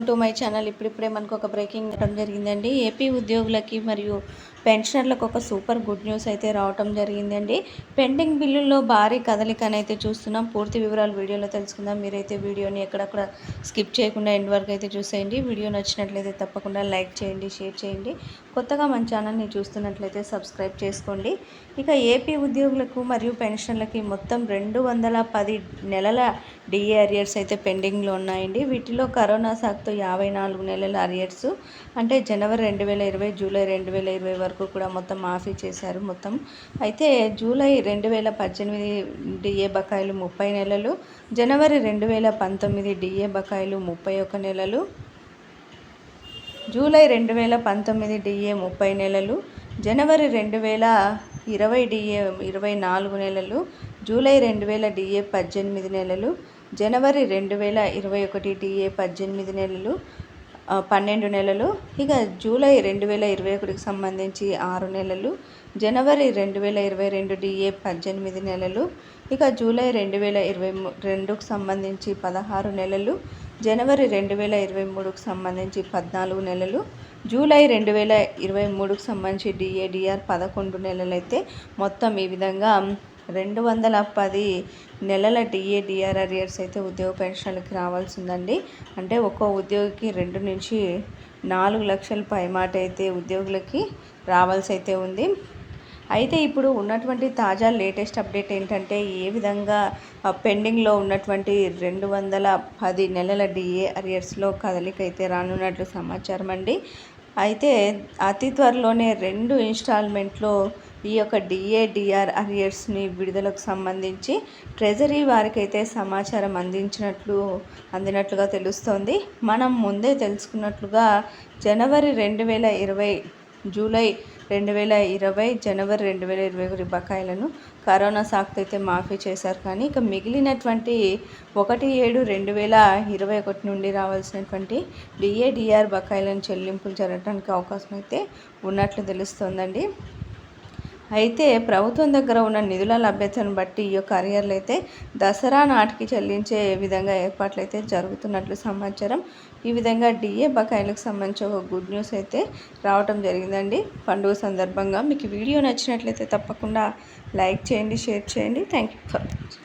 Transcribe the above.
To my channel. ఇప్పుడిప్పుడే మనకు ఒక బ్రేకింగ్ ఇవ్వడం జరిగిందండి. ఏపీ ఉద్యోగులకి మరియు పెన్షనర్లకు ఒక సూపర్ గుడ్ న్యూస్ అయితే రావటం జరిగిందండి. పెండింగ్ బిల్లుల్లో భారీ కదలికనైతే అయితే చూస్తున్నాం. పూర్తి వివరాలు వీడియోలో తెలుసుకుందాం. మీరైతే వీడియోని ఎక్కడక్కడ స్కిప్ చేయకుండా ఎండ్ వరకు అయితే చూసేయండి. వీడియో నచ్చినట్లయితే తప్పకుండా లైక్ చేయండి షేర్ చేయండి. కొత్తగా మన ఛానల్ని చూస్తున్నట్లయితే సబ్స్క్రైబ్ చేసుకోండి. ఇక ఏపీ ఉద్యోగులకు మరియు పెన్షన్లకి మొత్తం రెండు వందల పది నెలల డిఏ అరియర్స్ అయితే పెండింగ్లో ఉన్నాయండి. వీటిలో కరోనా సాగుతో యాభై నాలుగు నెలల అరియర్స్ అంటే జనవరి రెండు వేల ఇరవై జూలై రెండు వేల ఇరవై వరకు కూడా మొత్తం మాఫీ చేశారు మొత్తం. అయితే జూలై రెండు వేల పద్దెనిమిది డిఏ బకాయిలు ముప్పై నెలలు జనవరి రెండు వేల పంతొమ్మిది డిఏ బకాయిలు ముప్పై ఒక నెలలు జూలై రెండు వేల పంతొమ్మిది డిఏ ముప్పై నెలలు జనవరి రెండు వేల ఇరవై డిఏ ఇరవై నాలుగు నెలలు జూలై రెండు వేల డిఏ పద్దెనిమిది నెలలు జనవరి రెండు వేల ఇరవై ఒకటి డిఏ పద్దెనిమిది నెలలు పన్నెండు నెలలు ఇక జూలై రెండు వేల ఇరవై ఒకటికి సంబంధించి ఆరు నెలలు జనవరి రెండు వేల ఇరవై రెండు డిఏ పద్దెనిమిది నెలలు ఇక జూలై రెండు వేల ఇరవై రెండుకు సంబంధించి పదహారు నెలలు జనవరి రెండు వేల ఇరవై మూడుకు సంబంధించి పద్నాలుగు నెలలు జూలై రెండు వేల ఇరవై మూడుకు సంబంధించి డిఏడిఆర్ పదకొండు నెలలైతే మొత్తం ఈ విధంగా రెండు వందల పది నెలల డిఏడిఆర్ అరియర్స్ అయితే ఉద్యోగ పెన్షన్లకి రావాల్సిందండి. అంటే ఒక్కో ఉద్యోగికి రెండు నుంచి నాలుగు లక్షల పైమాట అయితే ఉద్యోగులకి రావాల్సి అయితే ఉంది. అయితే ఇప్పుడు ఉన్నటువంటి తాజా లేటెస్ట్ అప్డేట్ ఏంటంటే ఏ విధంగా పెండింగ్లో ఉన్నటువంటి రెండు వందల పది నెలల డిఏ అరియర్స్లో కదలిక అయితే రానున్నట్లు సమాచారం అండి అయితే అతి త్వరలోనే రెండు ఇన్స్టాల్మెంట్లో ఈ యొక్క డిఏడిఆర్ అరియర్స్ని విడుదలకు సంబంధించి ట్రెజరీ వారికైతే సమాచారం అందించినట్లు అందినట్లుగా తెలుస్తోంది. మనం ముందే తెలుసుకున్నట్లుగా జనవరి రెండు వేల ఇరవై జూలై రెండు వేల ఇరవై జనవరి రెండు వేల ఇరవై ఒకటి బకాయిలను కరోనా సాకుతో అయితే మాఫీ చేశారు. కానీ ఇక మిగిలినటువంటి ఒకటి ఏడు రెండు వేల ఇరవై ఒకటి నుండి రావాల్సినటువంటి డిఏడిఆర్ బకాయిలను చెల్లింపులు జరగడానికి అవకాశం అయితే ఉన్నట్లు తెలుస్తోందండి. అయితే ప్రభుత్వం దగ్గర ఉన్న నిధుల లభ్యతను బట్టి ఈ యొక్క అరియర్లు అయితే దసరా నాటికి చెల్లించే విధంగా ఏర్పాట్లు అయితే జరుగుతున్నట్లు సమాచారం. ఈ విధంగా డిఏ బకాయిలకు సంబంధించి ఒక గుడ్ న్యూస్ అయితే రావటం జరిగిందండి. పండుగ సందర్భంగా మీకు వీడియో నచ్చినట్లయితే తప్పకుండా లైక్ చేయండి షేర్ చేయండి. Thank you for